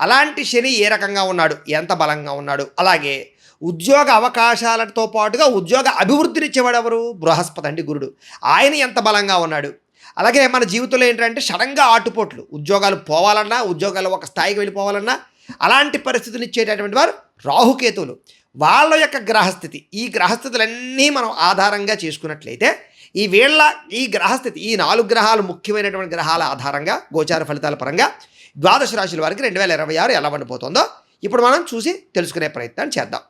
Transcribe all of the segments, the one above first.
అలాంటి శని ఏ రకంగా ఉన్నాడు? ఎంత బలంగా ఉన్నాడు? అలాగే ఉద్యోగ అవకాశాలతో పాటుగా ఉద్యోగ అభివృద్ధినిచ్చేవాడు ఎవరు బృహస్పతి అండి గురుడు. ఆయన ఎంత బలంగా ఉన్నాడు? అలాగే మన జీవితంలో ఏంటంటే సడన్గా ఆటుపోట్లు. ఉద్యోగాలు పోవాలన్నా ఉద్యోగాలు ఒక స్థాయికి వెళ్ళిపోవాలన్నా అలాంటి పరిస్థితులు ఇచ్చేటటువంటి వారు రాహుకేతువులు. వాళ్ళ యొక్క గ్రహస్థితి. ఈ గ్రహస్థితులన్నీ మనం ఆధారంగా చేసుకున్నట్లయితే ఈ వీళ్ళ ఈ గ్రహస్థితి ఈ నాలుగు గ్రహాలు ముఖ్యమైనటువంటి గ్రహాల ఆధారంగా గోచార ఫలితాల పరంగా ద్వాదశ రాశుల వారికి రెండు వేల ఇరవై ఆరు ఎలా పండిపోతుందో ఇప్పుడు మనం చూసి తెలుసుకునే ప్రయత్నం చేద్దాం.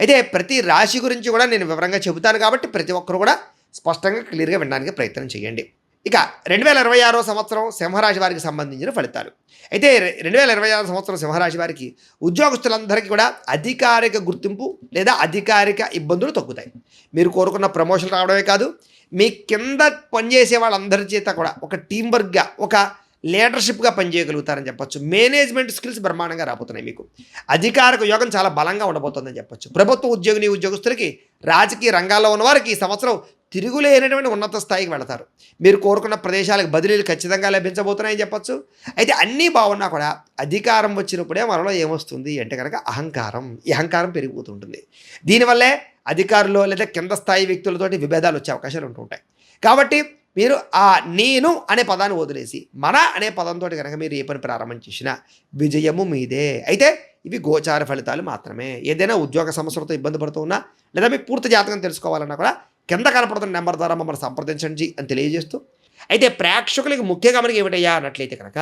అయితే ప్రతి రాశి గురించి కూడా నేను వివరంగా చెబుతాను కాబట్టి ప్రతి ఒక్కరు కూడా స్పష్టంగా క్లియర్గా వినడానికి ప్రయత్నం చేయండి. ఇక రెండు వేల ఇరవై ఆరో సంవత్సరం సింహరాశి వారికి సంబంధించిన ఫలితాలు. అయితే రెండు వేల ఇరవై ఆరో సంవత్సరం సింహరాశి వారికి ఉద్యోగస్తులందరికీ కూడా అధికారిక గుర్తింపు లేదా అధికారిక ఇబ్బందులు తగ్గుతాయి. మీరు కోరుకున్న ప్రమోషన్ రావడమే కాదు మీ కింద పనిచేసే వాళ్ళందరి చేత కూడా ఒక టీం వర్క్గా ఒక లీడర్షిప్గా పనిచేయగలుగుతారని చెప్పొచ్చు. మేనేజ్మెంట్ స్కిల్స్ బ్రహ్మాండంగా రాబోతున్నాయి మీకు. అధికారిక యోగం చాలా బలంగా ఉండబోతుందని చెప్పొచ్చు. ప్రభుత్వ ఉద్యోగిని ఉద్యోగస్తులకి రాజకీయ రంగాల్లో ఉన్న వారికి ఈ సంవత్సరం తిరుగులేనటువంటి ఉన్నత స్థాయికి వెళతారు. మీరు కోరుకున్న ప్రదేశాలకు బదిలీలు ఖచ్చితంగా లభించబోతున్నాయని చెప్పొచ్చు. అయితే అన్నీ బాగున్నా కూడా అధికారం వచ్చినప్పుడే మనలో ఏమొస్తుంది అంటే కనుక అహంకారం. ఈ అహంకారం పెరిగిపోతుంటుంది. దీనివల్లే అధికారులు లేదా కింద స్థాయి వ్యక్తులతోటి విభేదాలు వచ్చే అవకాశాలు ఉంటుంటాయి. కాబట్టి మీరు ఆ నేను అనే పదాన్ని వదిలేసి మన అనే పదంతో కనుక మీరు ఏ పని ప్రారంభం చేసినా విజయము మీదే. అయితే ఇవి గోచార ఫలితాలు మాత్రమే. ఏదైనా ఉద్యోగ సమస్యలతో ఇబ్బంది పడుతూ ఉన్నా లేదా మీ పూర్తి జాతకం తెలుసుకోవాలన్నా కూడా కింద కనపడుతున్న నెంబర్ ద్వారా మమ్మల్ని సంప్రదించండి అని తెలియజేస్తూ. అయితే ప్రేక్షకులకి ముఖ్య గమనిక ఏమిటయ్యా అన్నట్లయితే కనుక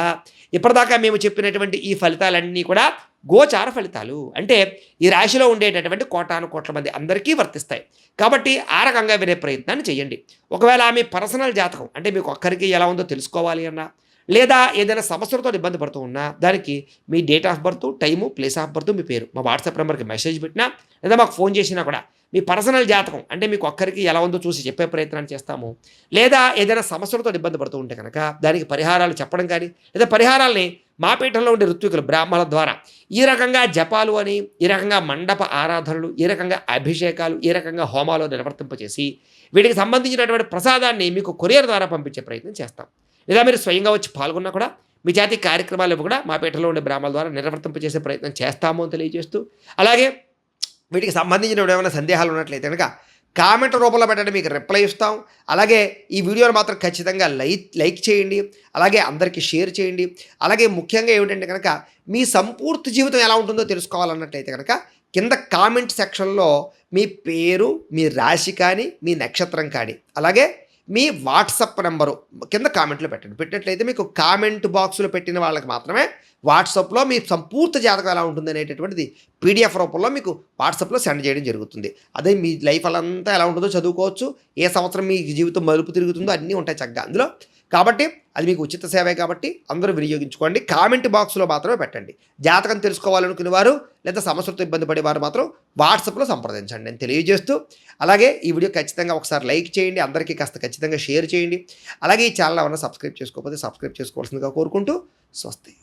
ఇప్పటిదాకా మేము చెప్పినటువంటి ఈ ఫలితాలన్నీ కూడా గోచార ఫలితాలు. అంటే ఈ రాశిలో ఉండేటటువంటి కోటాను కోట్ల మంది అందరికీ వర్తిస్తాయి. కాబట్టి ఆ రకంగా వినే ప్రయత్నాన్ని చేయండి. ఒకవేళ మీ పర్సనల్ జాతకం అంటే మీకు ఒక్కరికి ఎలా ఉందో తెలుసుకోవాలి అన్నా లేదా ఏదైనా సమస్యలతో ఇబ్బంది పడుతూ ఉన్నా దానికి మీ date of birth time place of birth మీ పేరు మా వాట్సాప్ నెంబర్కి మెసేజ్ పెట్టినా లేదా మాకు ఫోన్ చేసినా కూడా మీ పర్సనల్ జాతకం అంటే మీకు ఒక్కరికి ఎలా ఉందో చూసి చెప్పే ప్రయత్నాన్ని చేస్తాము. లేదా ఏదైనా సమస్యలతో ఇబ్బంది పడుతూ ఉంటే కనుక దానికి పరిహారాలు చెప్పడం కానీ లేదా పరిహారాల్ని మా పీఠంలో ఉండే ఋత్వికులు బ్రాహ్మణుల ద్వారా ఈ రకంగా జపాలు అని ఈ రకంగా మండప ఆరాధనలు ఈ రకంగా అభిషేకాలు ఈ రకంగా హోమాలు నిర్వర్తింపచేసి వీటికి సంబంధించినటువంటి ప్రసాదాన్ని మీకు కొరియర్ ద్వారా పంపించే ప్రయత్నం చేస్తాం. లేదా మీరు స్వయంగా వచ్చి పాల్గొన్నా కూడా మీ జాతి కార్యక్రమాలు కూడా మా పీఠంలో ఉండే బ్రాహ్మణుల ద్వారా నిర్వర్తింపచేసే ప్రయత్నం చేస్తాము అని తెలియజేస్తూ అలాగే వీటికి సంబంధించిన ఏమైనా సందేహాలు ఉన్నట్లయితే కనుక కామెంట్ రూపంలో పెట్టండి మీకు రిప్లై ఇస్తాం. అలాగే ఈ వీడియోని మాత్రం ఖచ్చితంగా లైక్ లైక్ చేయండి. అలాగే అందరికీ షేర్ చేయండి. అలాగే ముఖ్యంగా ఏమిటంటే కనుక మీ సంపూర్తి జీవితం ఎలా ఉంటుందో తెలుసుకోవాలన్నట్టయితే కనుక కింద కామెంట్ సెక్షన్లో మీ పేరు మీ రాశి కానీ మీ నక్షత్రం కానీ అలాగే మీ వాట్సప్ నెంబరు కింద కామెంట్లో పెట్టండి. పెట్టినట్లయితే మీకు కామెంట్ బాక్స్లో పెట్టిన వాళ్ళకి మాత్రమే వాట్సాప్లో మీ సంపూర్తి జాతకం ఎలా ఉంటుంది అనేటటువంటిది పీడిఎఫ్ రూపంలో మీకు వాట్సాప్లో సెండ్ చేయడం జరుగుతుంది. అదే మీ లైఫ్ అంతా ఎలా ఉంటుందో చదువుకోవచ్చు. ఏ సంవత్సరం మీ జీవితం మలుపు తిరుగుతుందో అన్నీ ఉంటాయి చక్కగా. అందులో కాబట్టి అది మీకు ఉచిత సేవే కాబట్టి అందరూ వినియోగించుకోండి. కామెంట్ బాక్స్లో మాత్రమే పెట్టండి. జాతకం తెలుసుకోవాలనుకునే వారు లేదా సమస్యలతో ఇబ్బంది పడేవారు మాత్రం వాట్సాప్లో సంప్రదించండి. నేను తెలియజేస్తూ అలాగే ఈ వీడియో ఖచ్చితంగా ఒకసారి లైక్ చేయండి. అందరికీ కాస్త ఖచ్చితంగా షేర్ చేయండి. అలాగే ఈ ఛానల్ ఏమైనా సబ్స్క్రైబ్ చేసుకోకపోతే సబ్స్క్రైబ్ చేసుకోవాల్సిందిగా కోరుకుంటూ స్వస్తి.